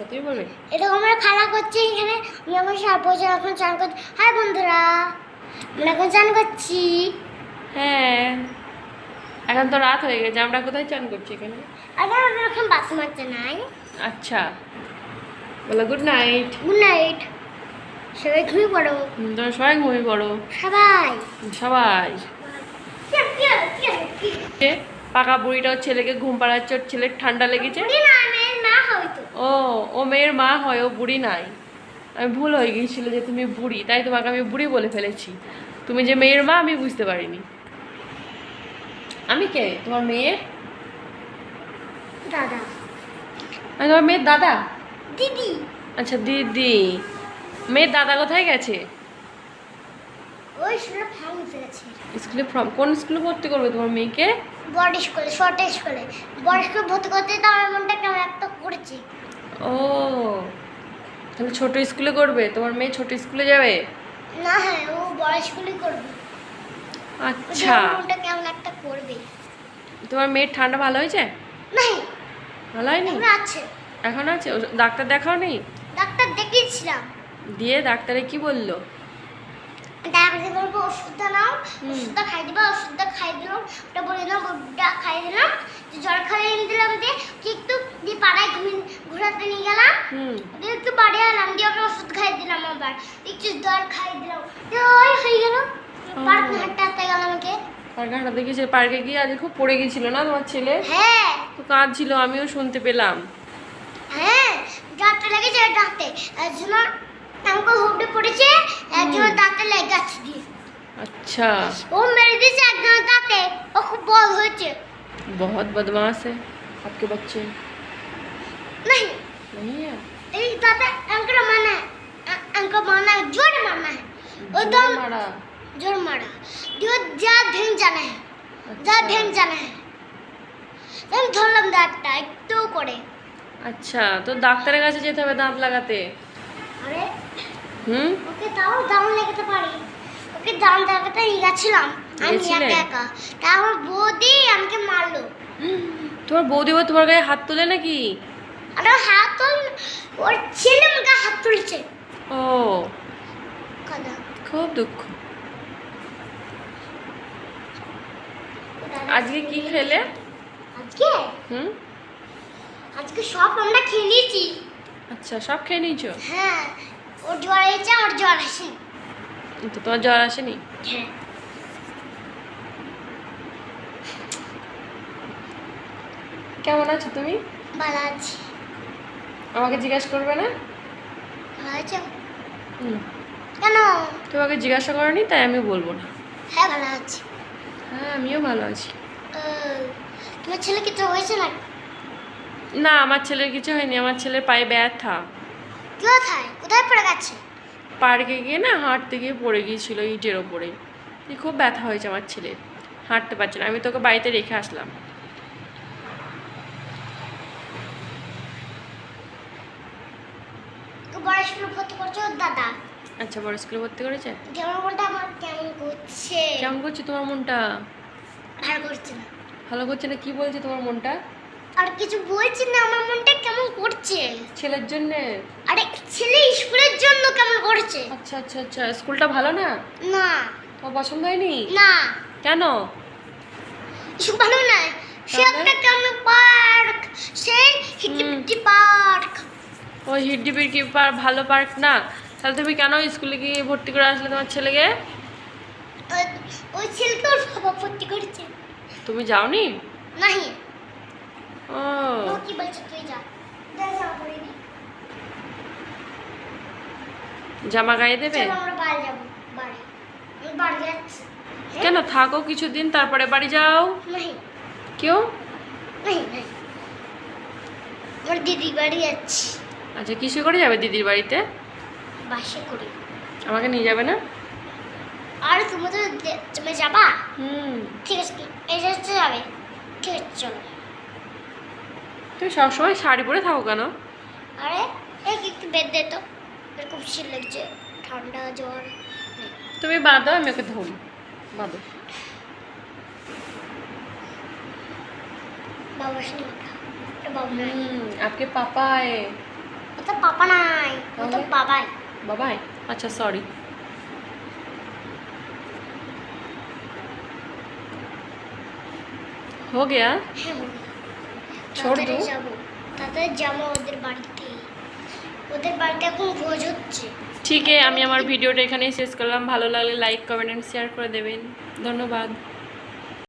সত্যি বলবে? এরকম আমরা খেলা করছি এখানে? আমি আমার বছর এখন চান করছি। হাই বন্ধুরা আমরা এখন চান করছি। হ্যাঁ। এখন তো রাত হয়ে গেছে আমরা কোথায় চান করছি এখানে? আর আমাদের এখন বাস মারতে নাই। আচ্ছা। বলো গুড নাইট গুড নাইট সবাই ঘুমিয়ে পড়ো। তোমরা সবাই ঘুমিয়ে পড়ো। সবাই। সবাই। পাকা বুড়িটা ওর ছেলেকে ঘুম পাড়াচ্ছে ওর ছেলের ঠান্ডা লেগেছে বুড়ি না মেয়ের মা হয়তো ও ও মেয়ের মা হয় ও বুড়ি নাই। আমি ভুল হয়ে গিয়েছিল যে তুমি বুড়ি তাই তোমাকে আমি বুড়ি বলে ফেলেছি। তুমি যে মেয়ের মা আমি বুঝতে পারিনি। আমি কে? তোমার মেয়ের? দাদা। আমি তোমার মেয়ের দাদা? দিদি। আচ্ছা দিদি। মেয়ের দাদা কোথায় গেছে? ওই ফার্ম স্কুলে ফর্ম কোন স্কুলে ভর্তি করবে তোমার মেয়েকে? বড় স্কুলে শর্ট স্কুলে। বড় স্কুলে ভর্তি করতে তো আমার মনটা কেমন একটা করছে। ও তাহলে ছোট স্কুলে করবে? তোমার মেয়ে ছোট স্কুলে যাবে? না হ্যাঁ ও বড় স্কুলে করবে। আচ্ছা। ওটা কেমন একটা করবে? তোমার মেয়ের ঠান্ডা ভালো হয়েছে? নাই। ভালো হয়নি? এখন আছে। এখন আছে? ডাক্তার দেখাও নেই ডাক্তার দেখিয়েছিলাম। দিয়ে ডাক্তারে কি বলল? তারপরে বলব ওষুধটা নাও ওষুধটা খাই দিবা ওষুধটা খাই দিলাম ওটা বলে দিলাম ওটা খাই দিলাম জল খাইয়ে দিলাম দিয়ে একটু দিয়ে পাড়ায় ঘুমিয়ে ঘোরাতে নিয়ে গেলাম। হুম। দিয়ে একটু বাড়ি এলাম দিয়ে ওষুধ খাই দিলাম আবার একটু জল খাই দিলাম। দিয়ে ওই হয়ে গেল। পার্ক হাঁটতে হাঁটতে গেলাম আমাকে পার্কে পার্কে গিয়ে আজ খুব পড়ে গেছিল না তোমার ছেলে? হ্যাঁ। তো কাঁদছিল আমিও শুনতে পেলাম। হ্যাঁ দাঁতটা লেগেছে একজন আমাকে হুবড়ে পড়েছে একজন দাঁতে লেগে গেছে দিয়ে अच्छा ও মেরে দিয়েছে একজন দাঁতে ও খুব বড় হয়েছে बहुत बदमाश है आपके बच्चे नहीं नहीं है এই দাঁতে अंकल मारना है अ- अंकल मारना है जोर मारना है वो जोर दम मारा जोर मारा जो जा भेंग जाना है যা अच्छा। ভেঙে জানা হ্যাঁ আমি ধরলাম দাঁতটা একটু করে আচ্ছা তো ডাক্তারের কাছে যেতে হবে দাঁত লাগাতে আরে হুম? ওকে তাও দাম লাগাতে পারি। ওকে দাম লাগাতে নিয়ে গেছিলাম আমি? একা একা। তা আমার বৌদি আমাকে মারলো। তোমার বৌদি বা তোমার গায়ে হাত তোলে নাকি? আর হাত তোল ওর ছেলে আমাকে হাত তুলছে। ও। খুব দুঃখ। আজকে কি খেলে? আজকে? হুম? আজকে সব আমরা নিয়েছি। আচ্ছা সব খেয়ে নিয়েছো? হ্যাঁ ওর জ্বর হয়েছে আমার জ্বর আসে তো তোমার জ্বর আসেনি? হ্যাঁ। কেমন আছো তুমি? ভালো আছি। আমাকে জিজ্ঞাসা করবে না? ভালো আছো? হুম। কেন? তোমাকে জিজ্ঞাসা করনি তাই আমি বলব না। হ্যাঁ ভালো আছি। হ্যাঁ আমিও ভালো আছি। তোমার ছেলে কিছু হয়েছে না না আমার ছেলের কিছু হয়নি আমার ছেলের পায়ে ব্যথা। কোথায়? কোথায় পড়ে গেছে? পার্কে গিয়ে না হাঁটতে গিয়ে পড়ে গিয়েছিল ইটের ওপরে। খুব ব্যথা হয়েছে আমার ছেলের। হাঁটতে পারছে না আমি তোকে বাড়িতে রেখে আসলাম। বড় স্কুলে ভর্তি করছে ওর দাদা? আচ্ছা বড় স্কুলে ভর্তি করেছে? যেমন মনটা আমার কেমন করছে। কেমন করছে তোমার মনটা? ভালো করছে না। ভালো করছে না কি বলছে তোমার মনটা? আর কিছু বলছি না আমার মনটা কেমন করছে? ছেলের জন্য? আরে ছেলে স্কুলের জন্য কেমন করছে? আচ্ছা আচ্ছা আচ্ছা স্কুলটা ভালো না? না। তোমার পছন্দ হয়নি? না। কেন? ভালো না। সে? একটা কেমন পার্ক? সে হিটিপিটি পার্ক। ওই হিড্ডিপির কি পার ভালো পার্ক না। তাহলে তুমি কেন স্কুলে গিয়ে ভর্তি করে আসলে তোমার ছেলেকে? ওই ছেলেকে ওর বাবা ভর্তি করেছে। তুমি যাওনি? নাহি। ও কি তুই যা দি জামা গায়ে দেবে? হ্যাঁ? কেন? থাকো কিছুদিন তারপরে বাড়ি যাও। কেউ? নাহি নাহি দিদি বাড়ি যাচ্ছি। আচ্ছা কিসে করে যাবে দিদির বাড়িতে? বাসে করে। আমাকে নিয়ে যাবে না? আর তুমি তো তুমি যাবা? হুম। ঠিক আছে এই যাবে। ঠিক আছে চলো। তুমি সবসময় শাড়ি পরে থাকো কেন আরে এই একটু বেদ দে তো এর খুব শীত লাগছে ঠান্ডা জ্বর নেই। তুমি বাঁধো আমি ওকে ধরি বাঁধো বাবার সাথে ওঠা এটা বাবা নাই হুম আপকে পাপা আয়ে ও তো পাপা নাই ও তো তাহলে? বাবাই বাবাই अच्छा सॉरी हो गया হ্যাঁ বলি। ছোট? যাব। তাতে যাব ওদের বাড়িতে। ওদের বাড়িতে এখন ভোজ হচ্ছে। ঠিক আছে আমি আমার ভিডিওটা এখানেই শেষ করলাম। ভালো লাগলে লাইক কমেন্ট অ্যান্ড শেয়ার করে দেবেন। ধন্যবাদ।